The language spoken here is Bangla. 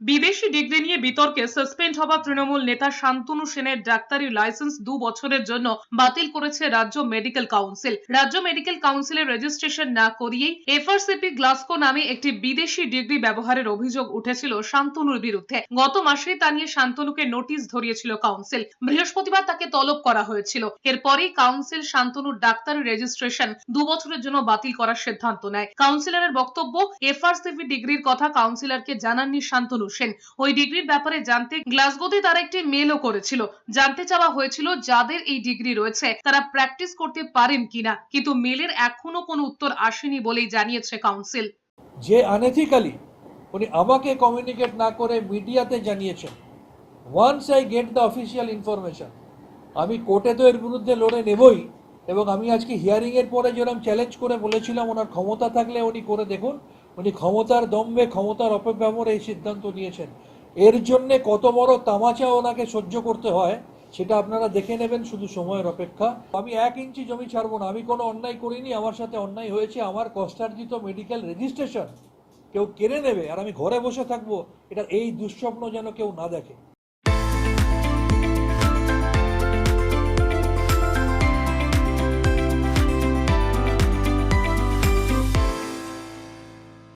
বিদেশি ডিগ্রি নিয়ে বিতর্কে সাসপেন্ড হওয়া তৃণমূল নেতা শান্তনু সেনের ডাক্তারি লাইসেন্স দু বছরের জন্য বাতিল করেছে রাজ্য মেডিকেল কাউন্সিল রাজ্য মেডিকেল কাউন্সিলের রেজিস্ট্রেশন না করিয়েই এফআরসিপি গ্লাসকো নামে একটি বিদেশি ডিগ্রি ব্যবহারের অভিযোগ উঠেছিল শান্তনুর বিরুদ্ধে। গত মাসে তা নিয়ে শান্তনুকে নোটিশ ধরিয়েছিল কাউন্সিল বৃহস্পতিবার তাকে তলব করা হয়েছিল। এরপরেই কাউন্সিল শান্তনুর ডাক্তারি রেজিস্ট্রেশন দু বছরের জন্য বাতিল করার সিদ্ধান্ত নেয়। কাউন্সিলরের বক্তব্য এফআরসিপি ডিগ্রির কথা কাউন্সিলরকে জানাননি শান্তনু সেন। ওই ডিগ্রির ব্যাপারে জানতে গ্লাসগোতে তারা একটি মেলও করেছিল। জানতে চাওয়া হয়েছিল যাদের এই ডিগ্রি রয়েছে, তারা প্র্যাকটিস করতে পারেন কিনা। কিন্তু মেলের এখনও কোনো উত্তর আসেনি বলেই জানিয়েছে কাউন্সিল যে আনএথিক্যালি উনি আমাকে কমিউনিকেট না করে মিডিয়াতে জানিয়েছেন once I get the official information আমি কোর্টে তো এর বিরুদ্ধে লড়ে নেবই, এবং আমি আজকে হিয়ারিংয়ের পরে যেরকম চ্যালেঞ্জ করে বলেছিলাম ওনার ক্ষমতা থাকলে উনি করে দেখুন উনি ক্ষমতার দম্ভে, ক্ষমতার অপব্যবহারে এই সিদ্ধান্ত নিয়েছেন। এর জন্যে কত বড় তামাচা ওনাকে সহ্য করতে হয়, সেটা আপনারা দেখে নেবেন শুধু সময়ের অপেক্ষা। আমি এক ইঞ্চি জমি ছাড়বো না, আমি কোনো অন্যায় করিনি, আমার সাথে অন্যায় হয়েছে, আমার কষ্টার্জিত মেডিকেল রেজিস্ট্রেশন কেউ কেড়ে নেবে, আর আমি ঘরে বসে থাকব, এটা এই দুঃস্বপ্ন যেন কেউ না দেখে।